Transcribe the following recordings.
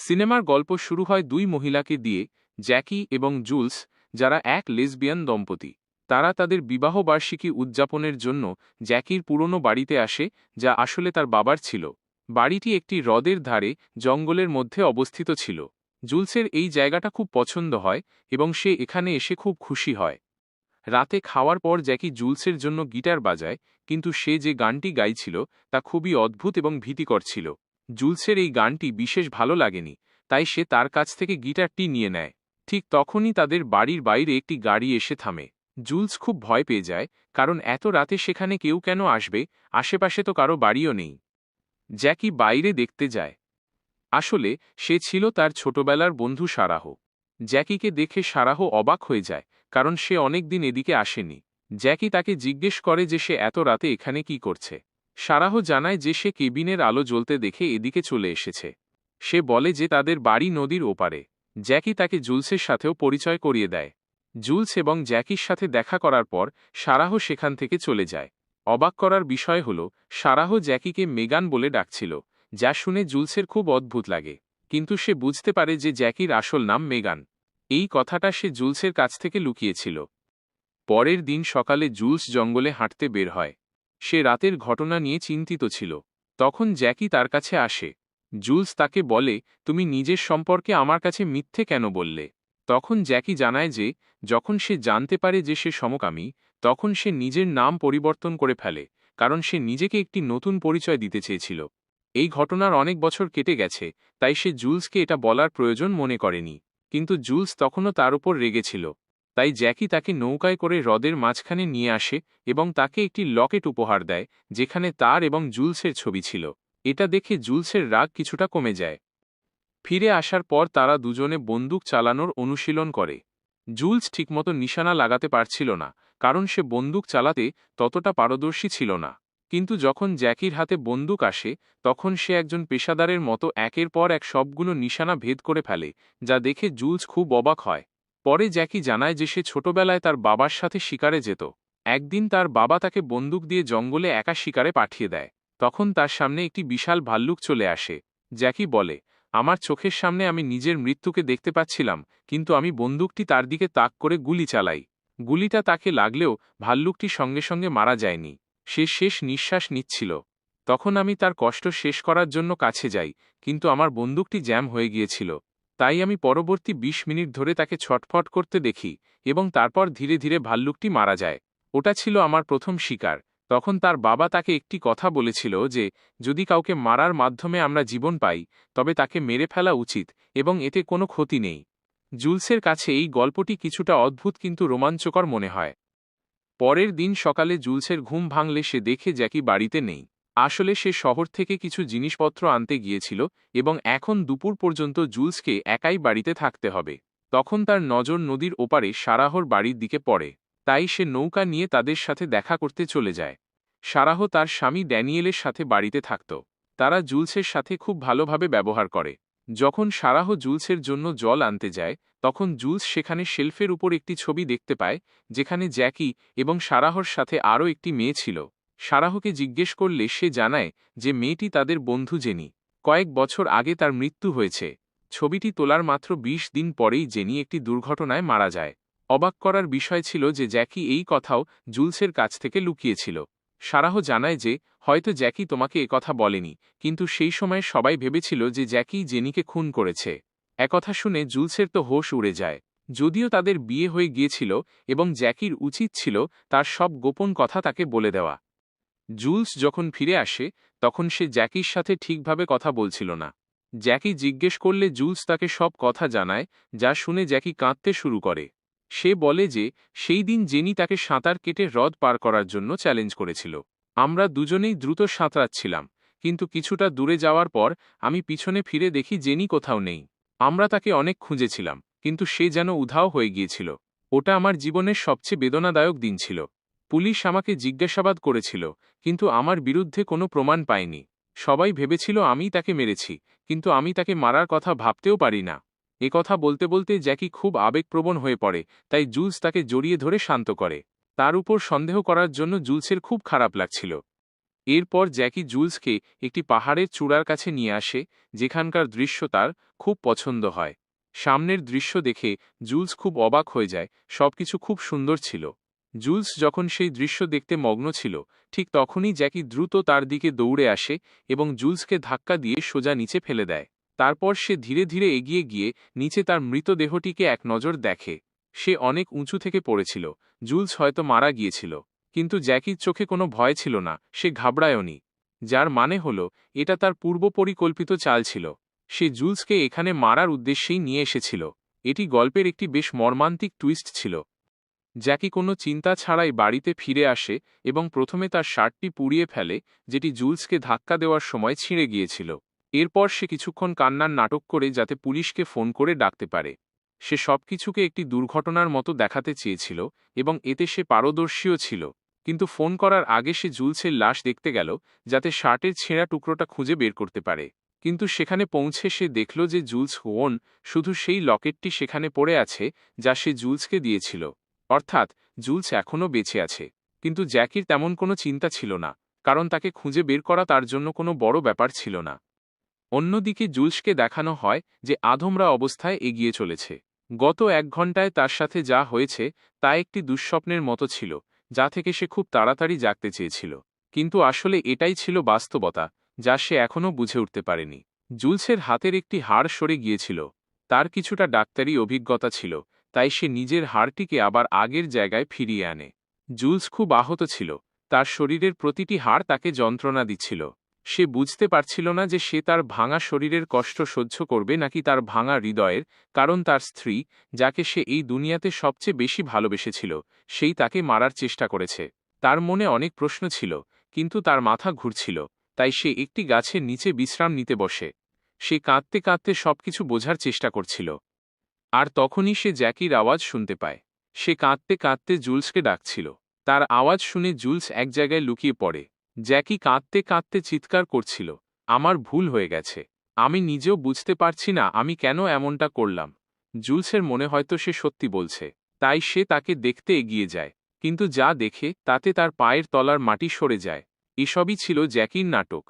সিনেমার গল্প শুরু হয় দুই মহিলাকে দিয়ে, জ্যাকি এবং জুলস, যারা এক লেসবিয়ান দম্পতি। তারা তাদের বিবাহবার্ষিকী উদযাপনের জন্য জ্যাকির পুরনো বাড়িতে আসে, যা আসলে তার বাবার ছিল। বাড়িটি একটি হ্রদের ধারে, জঙ্গলের মধ্যে অবস্থিত ছিল। জুলসের এই জায়গাটা খুব পছন্দ হয় এবং সে এখানে এসে খুব খুশি হয়। রাতে খাওয়ার পর জ্যাকি জুলসের জন্য গিটার বাজায়, কিন্তু সে যে গানটি গাইছিল, তা খুবই অদ্ভুত এবং ভীতিকর ছিল। জুলসের এই গানটি বিশেষ ভালো লাগেনি, তাই সে তার কাছ থেকে গিটারটি নিয়ে নেয়। ঠিক তখনই তাদের বাড়ির বাইরে একটি গাড়ি এসে থামে। জুলস খুব ভয় পেয়ে যায়, কারণ এত রাতে সেখানে কেউ কেন আসবে, আশেপাশে তো কারও বাড়িও নেই। জ্যাকি বাইরে দেখতে যায়। আসলে, সে ছিল তার ছোটবেলার বন্ধু সারাহ। জ্যাকিকে দেখে সারাহ অবাক হয়ে যায়, কারণ সে অনেক দিন এদিকে আসেনি। জ্যাকি তাকে জিজ্ঞেস করে যে সে এত রাতে এখানে কি করছে। সারাহ জানায় যে সে কেবিনের আলো জ্বলতে দেখে এদিকে চলে এসেছে। সে বলে যে তাদের বাড়ি নদীর ওপারে। জ্যাকি তাকে জুলসের সাথেও পরিচয় করিয়ে দেয়। জুলস এবং জ্যাকির সাথে দেখা করার পর সারাহ সেখান থেকে চলে যায়। অবাক করার বিষয় হল, সারাহ জ্যাকিকে মেগান বলে ডাকছিল, যা শুনে জুলসের খুব অদ্ভুত লাগে। কিন্তু সে বুঝতে পারে যে জ্যাকির আসল নাম মেগান। এই কথাটা সে জুলসের কাছ থেকে লুকিয়েছিল। পরের দিন সকালে জুলস জঙ্গলে হাঁটতে বের হয়। সে রাতের ঘটনা নিয়ে চিন্তিত ছিল। তখন জ্যাকি তার কাছে আসে। জুলস তাকে বলে, তুমি নিজের সম্পর্কে আমার কাছে মিথ্যে কেন বললে? তখন জ্যাকি জানায় যে, যখন সে জানতে পারে যে সে সমকামী, তখন সে নিজের নাম পরিবর্তন করে ফেলে, কারণ সে নিজেকে একটি নতুন পরিচয় দিতে চেয়েছিল। এই ঘটনার অনেক বছর কেটে গেছে, তাই সে জুলসকে এটা বলার প্রয়োজন মনে করেনি। কিন্তু জুলস তখনও তার উপর রেগেছিল। তাই জ্যাকি তাকে নৌকায় করে হ্রদের মাঝখানে নিয়ে আসে এবং তাকে একটি লকেট উপহার দেয়, যেখানে তার এবং জুলসের ছবি ছিল। এটা দেখে জুলসের রাগ কিছুটা কমে যায়। ফিরে আসার পর তারা দুজনে বন্দুক চালানোর অনুশীলন করে। জুলস ঠিকমতো নিশানা লাগাতে পারছিল না, কারণ সে বন্দুক চালাতে ততটা পারদর্শী ছিল না। কিন্তু যখন জ্যাকির হাতে বন্দুক আসে, তখন সে একজন পেশাদারের মতো একের পর এক সবগুলো নিশানা ভেদ করে ফেলে, যা দেখে জুলস খুব অবাক হয়। পরে জ্যাকি জানায় যে সে ছোটবেলায় তার বাবার সাথে শিকারে যেত। একদিন তার বাবা তাকে বন্দুক দিয়ে জঙ্গলে একা শিকারে পাঠিয়ে দেয়। তখন তার সামনে একটি বিশাল ভাল্লুক চলে আসে। জ্যাকি বলে, আমার চোখের সামনে আমি নিজের মৃত্যুকে দেখতে পাচ্ছিলাম, কিন্তু আমি বন্দুকটি তার দিকে তাক করে গুলি চালাই। গুলিটা তাকে লাগলেও ভাল্লুকটি সঙ্গে সঙ্গে মারা যায়নি। সে শেষ নিঃশ্বাস নিচ্ছিল। তখন আমি তার কষ্ট শেষ করার জন্য কাছে যাই, কিন্তু আমার বন্দুকটি জ্যাম হয়ে গিয়েছিল। তাই আমি পরবর্তী ২০ মিনিট ধরে তাকে ছটফট করতে দেখি এবং তারপর ধীরে ধীরে ভাল্লুকটি মারা যায়। ওটা ছিল আমার প্রথম শিকার। তখন তার বাবা তাকে একটি কথা বলেছিল যে, যদি কাউকে মারার মাধ্যমে আমরা জীবন পাই, তবে তাকে মেরে ফেলা উচিত এবং এতে কোনো ক্ষতি নেই। জুলসের কাছে এই গল্পটি কিছুটা অদ্ভুত কিন্তু রোমাঞ্চকর মনে হয়। পরের দিন সকালে জুলসের ঘুম ভাঙলে সে দেখে জ্যাকি বাড়িতে নেই। আসলে সে শহর থেকে কিছু জিনিসপত্র আনতে গিয়েছিল এবং এখন দুপুর পর্যন্ত জুলসকে একাই বাড়িতে থাকতে হবে। তখন তার নজর নদীর ওপারে সারাহর বাড়ির দিকে পড়ে, তাই সে নৌকা নিয়ে তাদের সাথে দেখা করতে চলে যায়। সারাহ তার স্বামী ড্যানিয়েলের সাথে বাড়িতে থাকত। তারা জুলসের সাথে খুব ভালোভাবে ব্যবহার করে। যখন সারাহ জুলসের জন্য জল আনতে যায়, তখন জুলস সেখানে শেলফের উপর একটি ছবি দেখতে পায়, যেখানে জ্যাকি এবং সারাহর সাথে আরও একটি মেয়ে ছিল। সারাহকে জিজ্ঞেস করলে সে জানায় যে মেয়েটি তাদের বন্ধু জেনি। কয়েক বছর আগে তার মৃত্যু হয়েছে। ছবিটি তোলার মাত্র ২০ দিন পরেই জেনি একটি দুর্ঘটনায় মারা যায়। অবাক করার বিষয় ছিল যে জ্যাকি এই কথাও জুলসের কাছ থেকে লুকিয়েছিল। সারাহ জানায় যে, হয়তো জ্যাকি তোমাকে কথা বলেনি, কিন্তু সেই সময় সবাই ভেবেছিল যে জ্যাকি জেনিকে খুন করেছে। একথা শুনে জুলসের তো হোশ উড়ে যায়। যদিও তাদের বিয়ে হয়ে গিয়েছিল এবং জ্যাকির উচিত ছিল তার সব গোপন কথা তাকে বলে দেওয়া। জুলস যখন ফিরে আসে, তখন সে জ্যাকির সাথে ঠিকভাবে কথা বলছিল না। জ্যাকি জিজ্ঞেস করলে জুলস তাকে সব কথা জানায়, যা শুনে জ্যাকি কাঁদতে শুরু করে। সে বলে যে, সেই দিন জেনি তাকে সাঁতার কেটে হ্রদ পার করার জন্য চ্যালেঞ্জ করেছিল। আমরা দুজনেই দ্রুত সাঁতরাচ্ছিলাম, কিন্তু কিছুটা দূরে যাওয়ার পর আমি পিছনে ফিরে দেখি জেনি কোথাও নেই। আমরা তাকে অনেক খুঁজেছিলাম, কিন্তু সে যেন উধাও হয়ে গিয়েছিল। ওটা আমার জীবনের সবচেয়ে বেদনাদায়ক দিন ছিল। পুলিশ আমাকে জিজ্ঞাসাবাদ করেছিল, কিন্তু আমার বিরুদ্ধে কোনো প্রমাণ পায়নি সবাই ভেবেছিল আমি তাকে মেরেছি, কিন্তু আমি তাকে মারার কথা ভাবতেও পারি না। এ কথা বলতে বলতে জ্যাকি খুব আবেগপ্রবণ হয়ে পড়ে, তাই জুলস তাকে জড়িয়ে ধরে শান্ত করে। তার উপর সন্দেহ করার জন্য জুলসের খুব খারাপ লাগছিল। এরপর জ্যাকি জুলসকে একটি পাহাড়ের চূড়ার কাছে নিয়ে আসে, যেখানকার দৃশ্য তার খুব পছন্দ হয়। সামনের দৃশ্য দেখে জুলস খুব অবাক হয়ে যায়, সবকিছু খুব সুন্দর ছিল। জুলস যখন সেই দৃশ্য দেখতে মগ্ন ছিল, ঠিক তখনই জ্যাকি দ্রুত তার দিকে দৌড়ে আসে এবং জুলসকে ধাক্কা দিয়ে সোজা নিচে ফেলে দেয়। তারপর সে ধীরে ধীরে এগিয়ে গিয়ে নিচে তার মৃতদেহটিকে এক নজর দেখে। সে অনেক উঁচু থেকে পড়েছিল, জুলস হয়তো মারা গিয়েছিল, কিন্তু জ্যাকির চোখে কোনো ভয় ছিল না, সে ঘাবড়ায়নি। যার মানে হল, এটা তার পূর্ব পরিকল্পিত চাল ছিল। সে জুলসকে এখানে মারার উদ্দেশ্যেই নিয়ে এসেছিল। এটি গল্পের একটি বেশ মর্মান্তিক টুইস্ট ছিল। জ্যাকি কোনো চিন্তা ছাড়াই বাড়িতে ফিরে আসে এবং প্রথমে তার শার্টটি পুড়িয়ে ফেলে, যেটি জুলসকে ধাক্কা দেওয়ার সময় ছিঁড়ে গিয়েছিল। এরপর সে কিছুক্ষণ কান্নার নাটক করে যাতে পুলিশকে ফোন করে ডাকতে পারে। সে সবকিছুকে একটি দুর্ঘটনার মতো দেখাতে চেয়েছিল এবং এতে সে পারদর্শীও ছিল। কিন্তু ফোন করার আগে সে জুলসের লাশ দেখতে গেল, যাতে শার্টের ছেঁড়া টুকরোটা খুঁজে বের করতে পারে। কিন্তু সেখানে পৌঁছে সে দেখল যে জুলস ওন শুধু সেই লকেটটি সেখানে পড়ে আছে, যা সে জুলসকে দিয়েছিল। অর্থাৎ, জুলস এখনও বেঁচে আছে। কিন্তু জ্যাকির তেমন কোনো চিন্তা ছিল না, কারণ তাকে খুঁজে বের করা তার জন্য কোনো বড় ব্যাপার ছিল না। অন্যদিকে জুলসকে দেখানো হয় যে আধমরা অবস্থায় এগিয়ে চলেছে। গত এক ঘন্টায় তার সাথে যা হয়েছে, তা একটি দুঃস্বপ্নের মতো ছিল, যা থেকে সে খুব তাড়াতাড়ি জাগতে চেয়েছিল। কিন্তু আসলে এটাই ছিল বাস্তবতা, যা সে এখনও বুঝে উঠতে পারেনি। জুলসের হাতের একটি হাড় সরে গিয়েছিল। তার কিছুটা ডাক্তারি অভিজ্ঞতা ছিল তাই সে নিজের হাড়টিকে আবার আগের জায়গায় ফিরিয়ে আনে। জুলস খুব আহত ছিল। তার শরীরের প্রতিটি হাড় তাকে যন্ত্রণা দিচ্ছিল। সে বুঝতে পারছিল না যে সে তার ভাঙা শরীরের কষ্ট সহ্য করবে নাকি তার ভাঙা হৃদয়ের, কারণ তার স্ত্রী, যাকে সে এই দুনিয়াতে সবচেয়ে বেশি ভালোবেসেছিল, সেই তাকে মারার চেষ্টা করেছে। তার মনে অনেক প্রশ্ন ছিল, কিন্তু তার মাথা ঘুরছিল, তাই সে একটি গাছের নিচে বিশ্রাম নিতে বসে। সে কাঁদতে কাঁদতে সবকিছু বোঝার চেষ্টা করছিল। আর তখনই সে জ্যাকির আওয়াজ শুনতে পায়। সে কাঁদতে কাঁদতে জুলসকে ডাকছিল। তার আওয়াজ শুনে জুলস এক জায়গায় লুকিয়ে পড়ে। জ্যাকি কাঁদতে কাঁদতে চিৎকার করছিল, আমার ভুল হয়ে গেছে। আমি নিজেও বুঝতে পারছি না আমি কেন এমনটা করলাম জুলসের মনে হয়তো সে সত্যি বলছে, তাই সে তাকে দেখতে এগিয়ে যায়। কিন্তু যা দেখে, তাতে তার পায়ের তলার মাটি সরে যায়। এসবই ছিল জ্যাকির নাটক।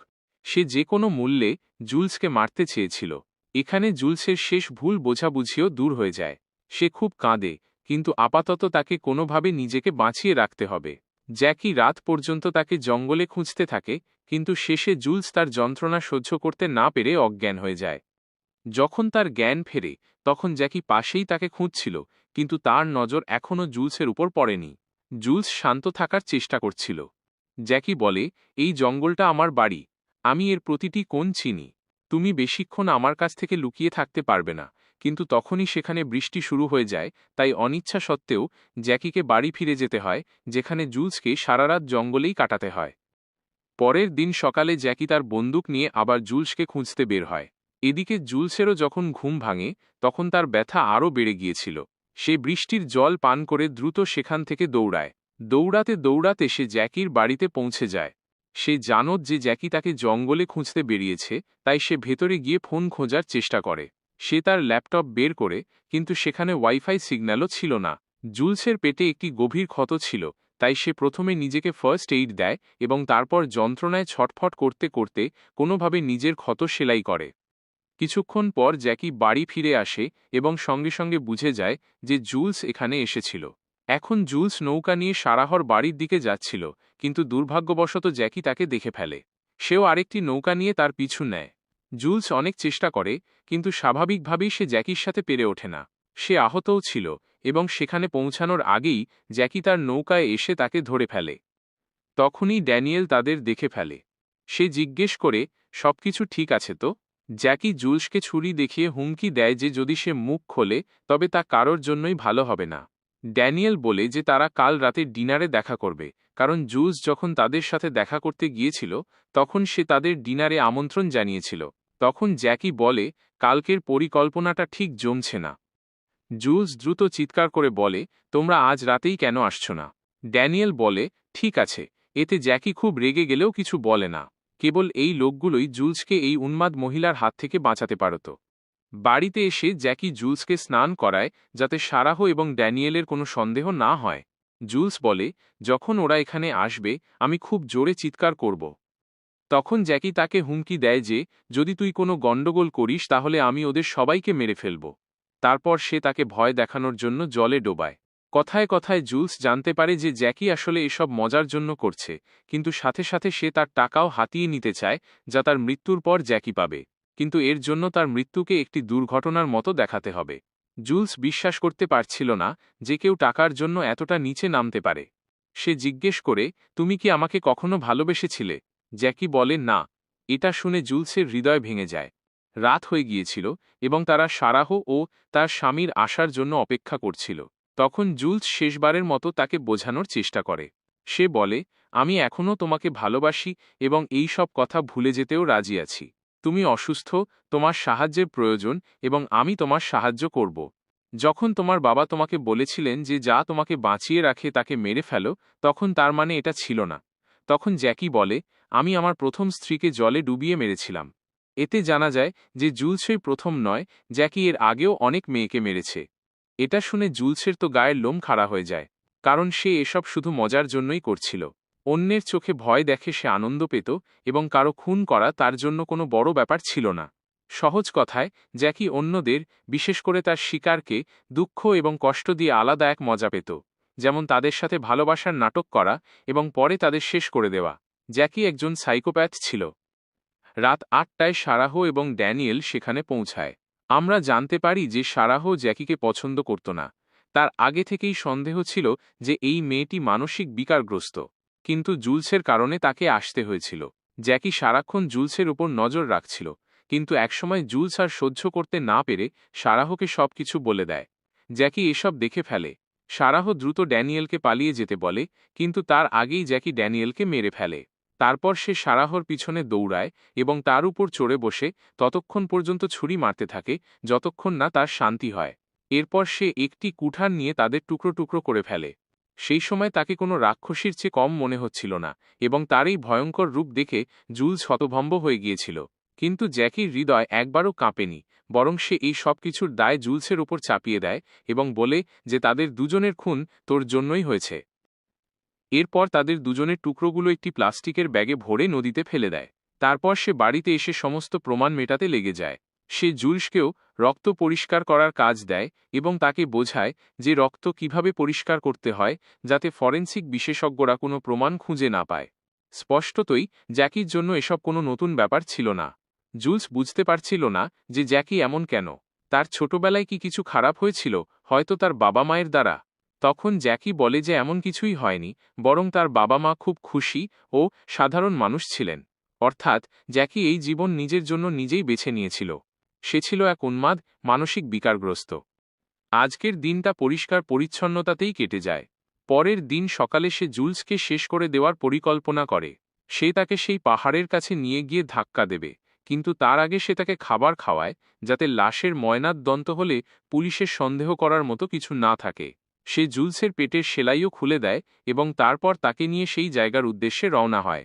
সে যে কোনো মূল্যে জুলসকে মারতে চেয়েছিল। এখানে জুলসের শেষ ভুল বোঝাবুঝিও দূর হয়ে যায়। সে খুব কাঁদে, কিন্তু আপাতত তাকে কোনোভাবে নিজেকে বাঁচিয়ে রাখতে হবে। জ্যাকি রাত পর্যন্ত তাকে জঙ্গলে খুঁজতে থাকে, কিন্তু শেষে জুলস তার যন্ত্রণা সহ্য করতে না পেরে অজ্ঞান হয়ে যায়। যখন তার জ্ঞান ফেরে, তখন জ্যাকি পাশেই তাকে খুঁজছিল, কিন্তু তার নজর এখনও জুলসের উপর পড়েনি। জুলস শান্ত থাকার চেষ্টা করছিল। জ্যাকি বলে, এই জঙ্গলটা আমার বাড়ি। আমি এর প্রতিটি কোণ চিনি। তুমি বেশিক্ষণ আমার কাছ থেকে লুকিয়ে থাকতে পারবে না, কিন্তু তখনই সেখানে বৃষ্টি শুরু হয়ে যায়, তাই অনিচ্ছা সত্ত্বেও জ্যাকিকে বাড়ি ফিরে যেতে হয়, যেখানে জুলসকে সারারাত জঙ্গলেই কাটাতে হয়। পরের দিন সকালে জ্যাকি তার বন্দুক নিয়ে আবার জুলসকে খুঁজতে বের হয়। এদিকে জুলসেরও যখন ঘুম ভাঙে, তখন তার ব্যথা আরও বেড়ে গিয়েছিল। সে বৃষ্টির জল পান করে দ্রুত সেখান থেকে দৌড়ায়। দৌড়াতে দৌড়াতে সে জ্যাকির বাড়িতে পৌঁছে যায়। সে জানত যে জ্যাকি তাকে জঙ্গলে খুঁজতে বেরিয়েছে, তাই সে ভেতরে গিয়ে ফোন খোঁজার চেষ্টা করে। সে তার ল্যাপটপ বের করে, কিন্তু সেখানে ওয়াইফাই সিগন্যালও ছিল না। জুলসের পেটে একটি গভীর ক্ষত ছিল, তাই সে প্রথমে নিজেকে ফার্স্ট এইড দেয় এবং তারপর যন্ত্রণায় ছটফট করতে করতে কোনোভাবে নিজের ক্ষত সেলাই করে। কিছুক্ষণ পর জ্যাকি বাড়ি ফিরে আসে এবং সঙ্গে সঙ্গে বুঝে যায় যে জুলস এখানে এসেছিল। এখন জুলস নৌকা নিয়ে সারাহর বাড়ির দিকে যাচ্ছিল, কিন্তু দুর্ভাগ্যবশত জ্যাকি তাকে দেখে ফেলে। সেও আরেকটি নৌকা নিয়ে তার পিছু নেয়। জুলস অনেক চেষ্টা করে, কিন্তু স্বাভাবিকভাবেই সে জ্যাকির সাথে পেরে ওঠে না। সে আহতও ছিল, এবং সেখানে পৌঁছানোর আগেই জ্যাকি তার নৌকায় এসে তাকে ধরে ফেলে। তখনই ড্যানিয়েল তাদের দেখে ফেলে। সে জিজ্ঞেস করে, সবকিছু ঠিক আছে তো? জ্যাকি জুলসকে ছুরি দেখিয়ে হুমকি দেয় যে যদি সে মুখ খোলে, তবে তা কারোর জন্যই ভালো হবে না। ড্যানিয়েল বলে যে তারা কাল রাতে ডিনারে দেখা করবে, কারণ জুলস যখন তাদের সাথে দেখা করতে গিয়েছিল, তখন সে তাদের ডিনারে আমন্ত্রণ জানিয়েছিল। তখন জ্যাকি বলে, কালকের পরিকল্পনাটা ঠিক জমছে না। জুলস দ্রুত চিৎকার করে বলে, তোমরা আজ রাতেই কেন আসছ না? ড্যানিয়েল বলে, ঠিক আছে, এতে জ্যাকি খুব রেগে গেলেও কিছু বলে না। কেবল এই লোকগুলোই জুলসকে এই উন্মাদ মহিলার হাত থেকে বাঁচাতে পারত। বাড়িতে এসে জ্যাকি জুলসকে স্নান করায় যাতে সারাহ এবং ড্যানিয়েলের কোনো সন্দেহ না হয়। জুলস বলে, যখন ওরা এখানে আসবে, আমি খুব জোরে চিৎকার করব। তখন জ্যাকি তাকে হুমকি দেয় যে, যদি তুই কোনো গণ্ডগোল করিস, তাহলে আমি ওদের সবাইকে মেরে ফেলব। তারপর সে তাকে ভয় দেখানোর জন্য জলে ডোবায়। কথায় কথায় জুলস জানতে পারে যে জ্যাকি আসলে এসব মজার জন্য করছে, কিন্তু সাথে সাথে সে তার টাকাও হাতিয়ে নিতে চায়, যা তার মৃত্যুর পর জ্যাকি পাবে। কিন্তু এর জন্য তার মৃত্যুকে একটি দুর্ঘটনার মতো দেখাতে হবে। জুলস বিশ্বাস করতে পারছিল না যে কেউ টাকার জন্য এতটা নিচে নামতে পারে। সে জিজ্ঞেস করে, তুমি কি আমাকে কখনো ভালোবেসেছিলে? জ্যাকি বলে, না। এটা শুনে জুলসের হৃদয় ভেঙে যায়। রাত হয়ে গিয়েছিল এবং তারা সারাহ ও তার স্বামীর আসার জন্য অপেক্ষা করছিল। তখন জুলস শেষবারের মতো তাকে বোঝানোর চেষ্টা করে। সে বলে, আমি এখনও তোমাকে ভালোবাসি এবং এই সব কথা ভুলে যেতেও রাজি আছি। তুমি অসুস্থ, তোমার সাহায্যের প্রয়োজন এবং আমি তোমার সাহায্য করব। যখন তোমার বাবা তোমাকে বলেছিলেন যে যা তোমাকে বাঁচিয়ে রাখে তাকে মেরে ফেলো, তখন তার মানে এটা ছিল না। তখন জ্যাকি বলে, আমি আমার প্রথম স্ত্রীকে জলে ডুবিয়ে মেরেছিলাম। এতে জানা যায় যে জুলসই প্রথম নয়, জ্যাকি এর আগেও অনেক মেয়েকে মেরেছে। এটা শুনে জুলসের তো গায়ের লোম খাড়া হয়ে যায়, কারণ সে এসব শুধু মজার জন্যই করছিল। অন্যের চোখে ভয় দেখে সে আনন্দ পেত এবং কারও খুন করা তার জন্য কোনো বড় ব্যাপার ছিল না। সহজ কথায়, জ্যাকি অন্যদের, বিশেষ করে তার শিকারকে, দুঃখ এবং কষ্ট দিয়ে আলাদা এক মজা পেত, যেমন তাদের সাথে ভালোবাসার নাটক করা এবং পরে তাদের শেষ করে দেওয়া। জ্যাকি একজন সাইকোপ্যাথ ছিল। রাত আটটায় সারাহ এবং ড্যানিয়েল সেখানে পৌঁছায়। আমরা জানতে পারি যে সারাহ জ্যাকিকে পছন্দ করত না। তার আগে থেকেই সন্দেহ ছিল যে এই মেয়েটি মানসিক বিকারগ্রস্ত। কিন্তু জুলসের কারণে তাকে আসতে হয়েছিল। জ্যাকি সারাক্ষণ জুলসের উপর নজর রাখছিল, কিন্তু একসময় জুলস আর সহ্য করতে না পেরে সারাহকে সব কিছু বলে দেয়। জ্যাকি এসব দেখে ফেলে। সারাহ দ্রুত ড্যানিয়েলকে পালিয়ে যেতে বলে, কিন্তু তার আগেই জ্যাকি ড্যানিয়েলকে মেরে ফেলে। তারপর সে সারাহর পিছনে দৌড়ায় এবং তার উপর চড়ে বসে ততক্ষণ পর্যন্ত ছুরি মারতে থাকে, যতক্ষণ না তার শান্তি হয়। এরপর সে একটি কুঠার নিয়ে তাদের টুকরো টুকরো করে ফেলে। সেই সময় তাকে কোনো রাক্ষসীর চেয়ে কম মনে হচ্ছিল না এবং তার এই ভয়ঙ্কর রূপ দেখে জুলস হতভম্ব হয়ে গিয়েছিল। কিন্তু জ্যাকির হৃদয় একবারও কাঁপেনি, বরং সে এই সব কিছুর দায় জুলসের ওপর চাপিয়ে দেয় এবং বলে যে তাদের দুজনের খুন তোর জন্যই হয়েছে। এরপর তাদের দুজনের টুকরোগুলো একটি প্লাস্টিকের ব্যাগে ভরে নদীতে ফেলে দেয়। তারপর সে বাড়িতে এসে সমস্ত প্রমাণ মেটাতে লেগে যায়। সে জুলসকেও রক্ত পরিষ্কার করার কাজ দেয় এবং তাকে বোঝায় যে রক্ত কীভাবে পরিষ্কার করতে হয় যাতে ফরেন্সিক বিশেষজ্ঞরা কোনো প্রমাণ খুঁজে না পায়। স্পষ্টতই জ্যাকির জন্য এসব কোনো নতুন ব্যাপার ছিল না। জুলস বুঝতে পারছিল না যে জ্যাকি এমন কেন। তার ছোটবেলায় কি কিছু খারাপ হয়েছিল, হয়তো তার বাবা মায়ের দ্বারা। তখন জ্যাকি বলে যে এমন কিছুই হয়নি, বরং তার বাবা মা খুব খুশি ও সাধারণ মানুষ ছিলেন। অর্থাৎ জ্যাকি এই জীবন নিজের জন্য নিজেই বেছে নিয়েছিল। সে ছিল এক উন্মাদ, মানসিক বিকারগ্রস্ত। আজকের দিনটা পরিষ্কার পরিচ্ছন্নতাতেই কেটে যায়। পরের দিন সকালে সে জুলসকে শেষ করে দেওয়ার পরিকল্পনা করে। সে তাকে সেই পাহাড়ের কাছে নিয়ে গিয়ে ধাক্কা দেবে, কিন্তু তার আগে সে তাকে খাবার খাওয়ায়, যাতে লাশের ময়নার দন্ত হলে পুলিশের সন্দেহ করার মতো কিছু না থাকে। সে জুলসের পেটের সেলাইও খুলে দেয় এবং তারপর তাকে নিয়ে সেই জায়গার উদ্দেশ্যে রওনা হয়।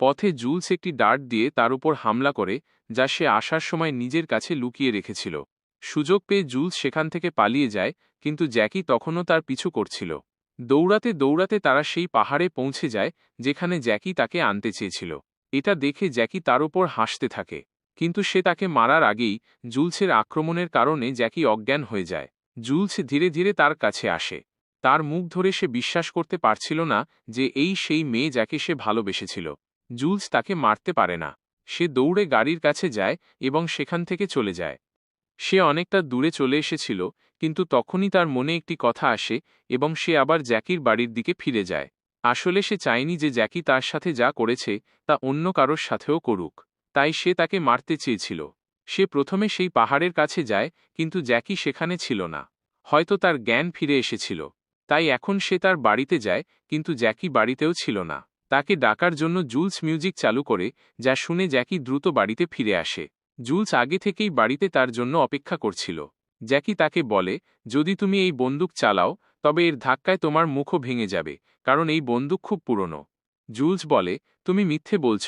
পথে জুলস একটি ডার্ট দিয়ে তার উপর হামলা করে যা সে আসার সময় নিজের কাছে লুকিয়ে রেখেছিল। সুযোগ পেয়ে জুলস সেখান থেকে পালিয়ে যায়, কিন্তু জ্যাকি তখনও তার পিছু করছিল। দৌড়াতে দৌড়াতে তারা সেই পাহাড়ে পৌঁছে যায়, যেখানে জ্যাকি তাকে আনতে চেয়েছিল। এটা দেখে জ্যাকি তার ওপর হাসতে থাকে। কিন্তু সে তাকে মারার আগেই জুলসের আক্রমণের কারণে জ্যাকি অজ্ঞান হয়ে যায়। জুলস ধীরে ধীরে তার কাছে আসে। তার মুখ ধরে সে বিশ্বাস করতে পারছিল না যে এই সেই মেয়ে যাকে সে ভালোবেসেছিল। জুলস তাকে মারতে পারে না। সে দৌড়ে গাড়ির কাছে যায় এবং সেখান থেকে চলে যায়। সে অনেকটা দূরে চলে এসেছিল, কিন্তু তখনই তার মনে একটি কথা আসে এবং সে আবার জ্যাকির বাড়ির দিকে ফিরে যায়। আসলে সে চায়নি যে জ্যাকি তার সাথে যা করেছে তা অন্য কারোর সাথেও করুক, তাই সে তাকে মারতে চেয়েছিল। সে প্রথমে সেই পাহাড়ের কাছে যায়, কিন্তু জ্যাকি সেখানে ছিল না। হয়তো তার জ্ঞান ফিরে এসেছিল। তাই এখন সে তার বাড়িতে যায়, কিন্তু জ্যাকি বাড়িতেও ছিল না। তাকে ডাকার জন্য জুলস মিউজিক চালু করে, যা শুনে জ্যাকি দ্রুত বাড়িতে ফিরে আসে। জুলস আগে থেকেই বাড়িতে তার জন্য অপেক্ষা করছিল। জ্যাকি তাকে বলে, যদি তুমি এই বন্দুক চালাও, তবে এর ধাক্কায় তোমার মুখও ভেঙে যাবে, কারণ এই বন্দুক খুব পুরনো। জুলস বলে, তুমি মিথ্যে বলছ।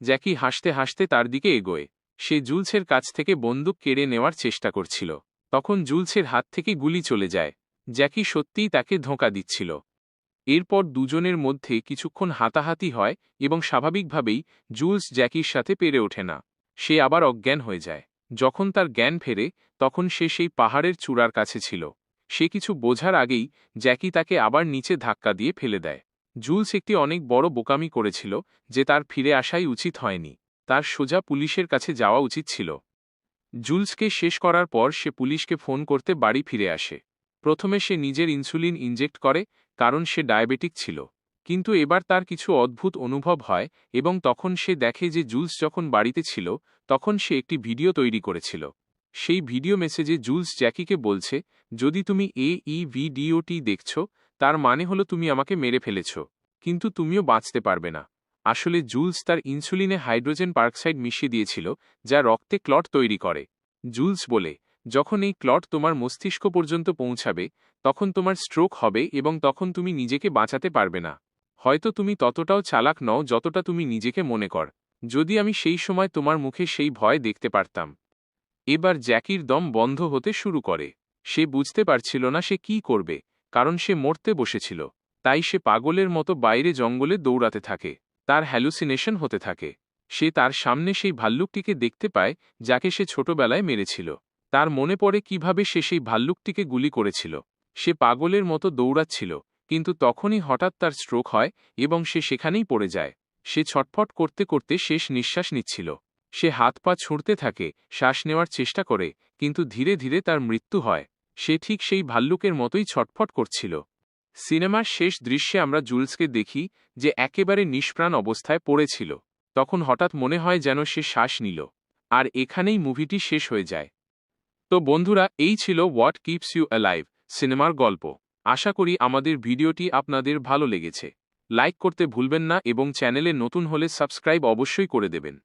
জ্যাকি হাসতে হাসতে তার দিকে এগোয়। সে জুলসের কাছ থেকে বন্দুক কেড়ে নেওয়ার চেষ্টা করছিল। তখন জুলসের হাত থেকে গুলি চলে যায়। জ্যাকি সত্যিই তাকে ধোঁকা দিচ্ছিল। এরপর দুজনের মধ্যে কিছুক্ষণ হাতাহাতি হয় এবং স্বাভাবিকভাবেই জুলস জ্যাকির সাথে পেরে ওঠে না। সে আবার অজ্ঞান হয়ে যায়। যখন তার জ্ঞান ফেরে, তখন সে সেই পাহাড়ের চূড়ার কাছে ছিল। সে কিছু বোঝার আগেই জ্যাকি তাকে আবার নিচে ধাক্কা দিয়ে ফেলে দেয়। জুলস একটি অনেক বড় বোকামি করেছিল যে তার ফিরে আসাই উচিত হয়নি। তার সোজা পুলিশের কাছে যাওয়া উচিত ছিল। জুলসকে শেষ করার পর সে পুলিশকে ফোন করতে বাড়ি ফিরে আসে। প্রথমে সে নিজের ইনসুলিন ইনজেক্ট করে কারণ সে ডায়াবেটিক ছিল। কিন্তু এবার তার কিছু অদ্ভুত অনুভব হয় এবং তখন সে দেখে যে জুলস যখন বাড়িতে ছিল, তখন সে একটি ভিডিও তৈরি করেছিল। সেই ভিডিও মেসেজে জুলস জ্যাকিকে বলছে, যদি তুমি এ ই ভিডিওটি দেখছ, তার মানে হলো তুমি আমাকে মেরে ফেলেছ, কিন্তু তুমিও বাঁচতে পারবে না। আসলে জুলস তার ইনসুলিনে হাইড্রোজেন পার্কসাইড মিশিয়ে দিয়েছিল, যা রক্তে ক্লট তৈরি করে। জুলস বলে, যখন এই ক্লট তোমার মস্তিষ্ক পর্যন্ত পৌঁছাবে তখন তোমার স্ট্রোক হবে এবং তখন তুমি নিজেকে বাঁচাতে পারবে না। হয়তো তুমি ততটাও চালাক নও যতটা তুমি নিজেকে মনে কর। যদি আমি সেই সময় তোমার মুখে সেই ভয় দেখতে পারতাম। এবার জ্যাকির দম বন্ধ হতে শুরু করে। সে বুঝতে পারছিল না সে কি করবে, কারণ সে মরতে বসেছিল। তাই সে পাগলের মতো বাইরে জঙ্গলে দৌড়াতে থাকে। তার হ্যালুসিনেশন হতে থাকে। সে তার সামনে সেই ভাল্লুকটিকে দেখতে পায়, যাকে সে ছোটবেলায় মেরেছিল। তার মনে পড়ে কীভাবে সে সেই ভাল্লুকটিকে গুলি করেছিল। সে পাগলের মতো দৌড়াচ্ছিল, কিন্তু তখনই হঠাৎ তার স্ট্রোক হয় এবং সে সেখানেই পড়ে যায়। সে ছটফট করতে করতে শেষ নিঃশ্বাস নিচ্ছিল। সে হাত পা ছুঁড়তে থাকে, শ্বাস নেওয়ার চেষ্টা করে, কিন্তু ধীরে ধীরে তার মৃত্যু হয়। সে ঠিক সেই ভাল্লুকের মতোই ছটফট করছিল। সিনেমার শেষ দৃশ্যে আমরা জুলসকে দেখি, যে একেবারে নিষ্প্রাণ অবস্থায় পড়েছিল। তখন হঠাৎ মনে হয় যেন সে শ্বাস নিল। আর এখানেই মুভিটি শেষ হয়ে যায়। তো বন্ধুরা, এই ছিল হোয়াট কিপস ইউ অ্যালাইভ সিনেমার গল্প। আশা করি আমাদের ভিডিওটি আপনাদের ভালো লেগেছে। লাইক করতে ভুলবেন না এবং চ্যানেলে নতুন হলে সাবস্ক্রাইব অবশ্যই করে দেবেন।